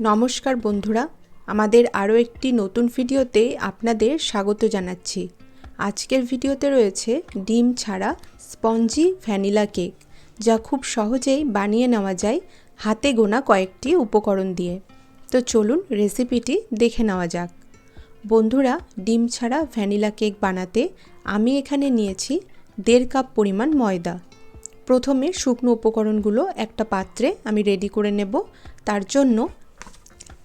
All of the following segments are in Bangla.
নমস্কার বন্ধুরা, আমাদের আরও একটি নতুন ভিডিওতে আপনাদের স্বাগত জানাচ্ছি। আজকের ভিডিওতে রয়েছে ডিম ছাড়া স্পঞ্জি ভ্যানিলা কেক, যা খুব সহজেই বানিয়ে নেওয়া যায় হাতে গোনা কয়েকটি উপকরণ দিয়ে। তো চলুন রেসিপিটি দেখে নেওয়া যাক। বন্ধুরা, ডিম ছাড়া ভ্যানিলা কেক বানাতে আমি এখানে নিয়েছি দেড় কাপ পরিমাণ ময়দা। প্রথমে শুকনো উপকরণগুলো একটা পাত্রে আমি রেডি করে নেব। তার জন্য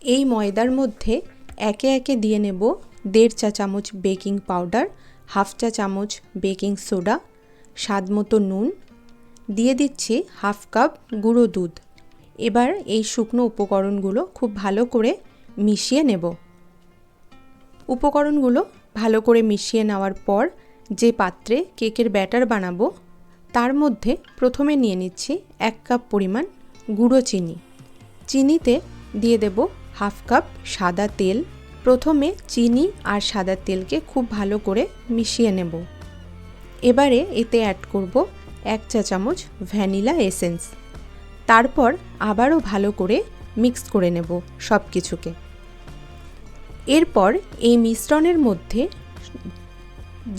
এই ময়দার মধ্যে একে একে দিয়ে নেব দেড় চা চামচ বেকিং পাউডার, হাফ চা চামচ বেকিং সোডা, স্বাদ মতো নুন, দিয়ে দিচ্ছি হাফ কাপ গুঁড়ো দুধ। এবার এই শুকনো উপকরণগুলো খুব ভালো করে মিশিয়ে নেব। উপকরণগুলো ভালো করে মিশিয়ে নেওয়ার পর যে পাত্রে কেকের ব্যাটার বানাবো, তার মধ্যে প্রথমে নিয়ে নিচ্ছি এক কাপ পরিমাণ গুঁড়ো চিনি। চিনিতে দিয়ে দেব হাফ কাপ সাদা তেল, প্রথমে চিনি আর সাদা তেলকে খুব ভালো করে মিশিয়ে নেব। এবারে এতে অ্যাড করব এক চা চামচ ভ্যানিলা এসেন্স। তারপর আবারও ভালো করে মিক্স করে নেব সব কিছুকে এরপর এই মিশ্রণের মধ্যে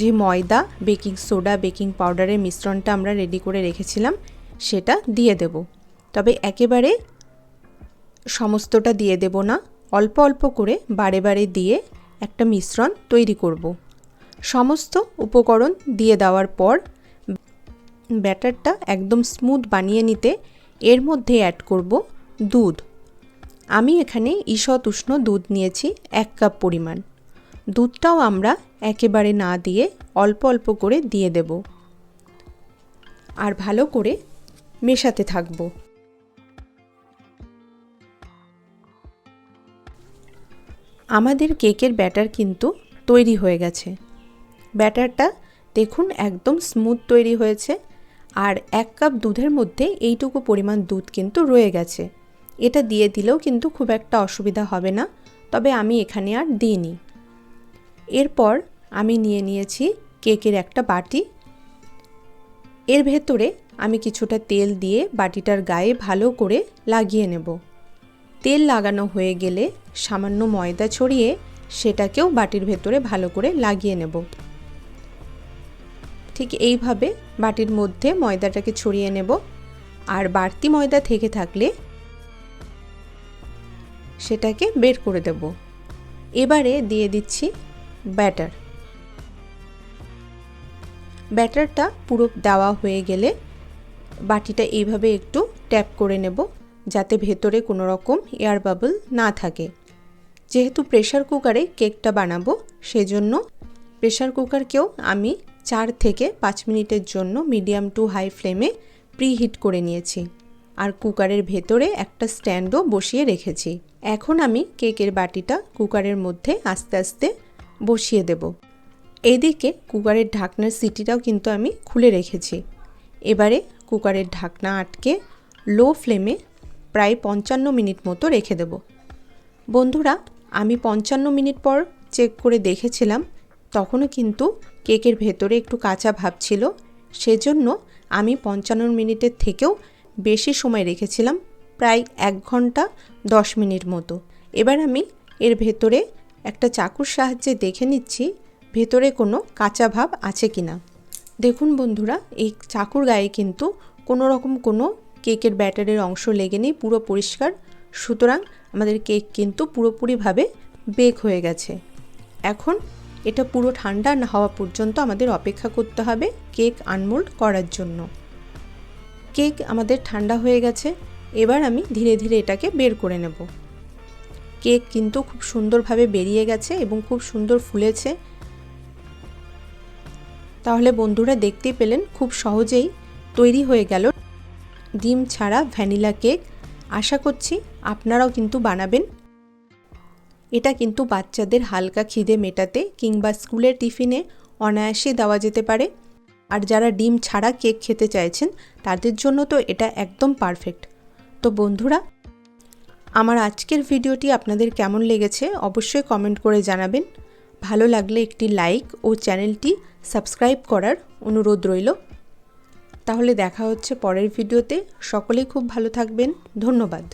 যে ময়দা, বেকিং সোডা, বেকিং পাউডারের মিশ্রণটা আমরা রেডি করে রেখেছিলাম, সেটা দিয়ে দেব। তবে একেবারে সমস্তটা দিয়ে দেব না। অল্প অল্প করে বারে বারে দিয়ে একটা মিশ্রণ তৈরি করব। সমস্ত উপকরণ দিয়ে দেওয়ার পর ব্যাটারটা একদম স্মুথ বানিয়ে নিতে এর মধ্যে অ্যাড করব দুধ। আমি এখানে ঈষৎ উষ্ণ দুধ নিয়েছি এক কাপ পরিমাণ। দুধটাও আমরা একেবারে না দিয়ে অল্প অল্প করে দিয়ে দেব। আর ভালো করে মেশাতে থাকব। আমাদের কেকের ব্যাটার কিন্তু তৈরি হয়ে গেছে। ব্যাটারটা দেখুন একদম স্মুথ তৈরি হয়েছে আর এক কাপ দুধের মধ্যে এইটুকু পরিমাণ দুধ কিন্তু রয়ে গেছে। এটা দিয়ে দিলেও কিন্তু খুব একটা অসুবিধা হবে না, তবে আমি এখানে আর দিইনি। এরপর আমি নিয়ে নিয়েছি কেকের একটা বাটি। এর ভেতরে আমি কিছুটা তেল দিয়ে বাটিটার গায়ে ভালো করে লাগিয়ে নেব। তেল লাগানো হয়ে গেলে সামান্য ময়দা ছড়িয়ে সেটাকেও বাটির ভেতরে ভালো করে লাগিয়ে নেব। ঠিক এইভাবে বাটির মধ্যে ময়দাটাকে ছড়িয়ে নেব। আর বাড়তি ময়দা থেকে থাকলে সেটাকে বের করে দেব। এবারে দিয়ে দিচ্ছি ব্যাটার। ব্যাটারটা পুরো দেওয়া হয়ে গেলে বাটিটা এইভাবে একটু ট্যাপ করে নেব। যাতে ভেতরে কোনো রকম এয়ার বাবল না থাকে। যেহেতু প্রেশার কুকারে কেকটা বানাবো, সেজন্য প্রেশার কুকারকেও আমি চার থেকে পাঁচ মিনিটের জন্য মিডিয়াম টু হাই ফ্লেমে প্রিহিট করে নিয়েছি। আর কুকারের ভেতরে একটা স্ট্যান্ডও বসিয়ে রেখেছি। এখন আমি কেকের বাটিটা কুকারের মধ্যে আস্তে আস্তে বসিয়ে দেব। এদিকে কুকারের ঢাকনার সিটিটাও কিন্তু আমি খুলে রেখেছি। এবারে কুকারের ঢাকনা আটকে লো ফ্লেমে প্রায় পঞ্চান্ন মিনিট মতো রেখে দেব। বন্ধুরা, আমি পঞ্চান্ন মিনিট পর চেক করে দেখেছিলাম, তখনও কিন্তু কেকের ভেতরে একটু কাঁচা ভাব ছিল। সেজন্য আমি পঞ্চান্ন মিনিটের থেকেও বেশি সময় রেখেছিলাম, প্রায় এক ঘণ্টা দশ মিনিট মতো। এবার আমি এর ভেতরে একটা চাকুর সাহায্যে দেখে নিচ্ছি, ভেতরে কোনো কাঁচা ভাব আছে কি না দেখুন বন্ধুরা, এই চাকুর গায়ে কিন্তু কোনো রকম কোনো কেকের ব্যাটারের অংশ লেগে নেই, পুরো পরিষ্কার। সুতরাং আমাদের কেক কিন্তু পুরোপুরিভাবে বেক হয়ে গেছে। এখন এটা পুরো ঠান্ডা না হওয়া পর্যন্ত আমাদের অপেক্ষা করতে হবে কেক আনমোল্ড করার জন্য। কেক আমাদের ঠান্ডা হয়ে গেছে, এবার আমি ধীরে ধীরে এটাকে বের করে নেব। কেক কিন্তু খুব সুন্দরভাবে বেরিয়ে গেছে এবং খুব সুন্দর ফুলেছে। তাহলে বন্ধুরা দেখতেই পেলেন, খুব সহজেই তৈরি হয়ে গেল ডিম ছাড়া ভ্যানিলা কেক। আশা করছি আপনারাও কিন্তু বানাবেন। এটা কিন্তু বাচ্চাদের হালকা খিদে মেটাতে কিংবা স্কুলের টিফিনে অনায়াসে দেওয়া যেতে পারে। আর যারা ডিম ছাড়া কেক খেতে চাইছেন, তাদের জন্য তো এটা একদম পারফেক্ট। তো বন্ধুরা, আমার আজকের ভিডিওটি আপনাদের কেমন লেগেছে অবশ্যই কমেন্ট করে জানাবেন। ভালো লাগলে একটি লাইক ও চ্যানেলটি সাবস্ক্রাইব করার অনুরোধ রইল। তাহলে দেখা হচ্ছে পরের ভিডিওতে। সকলেই খুব ভালো থাকবেন। ধন্যবাদ।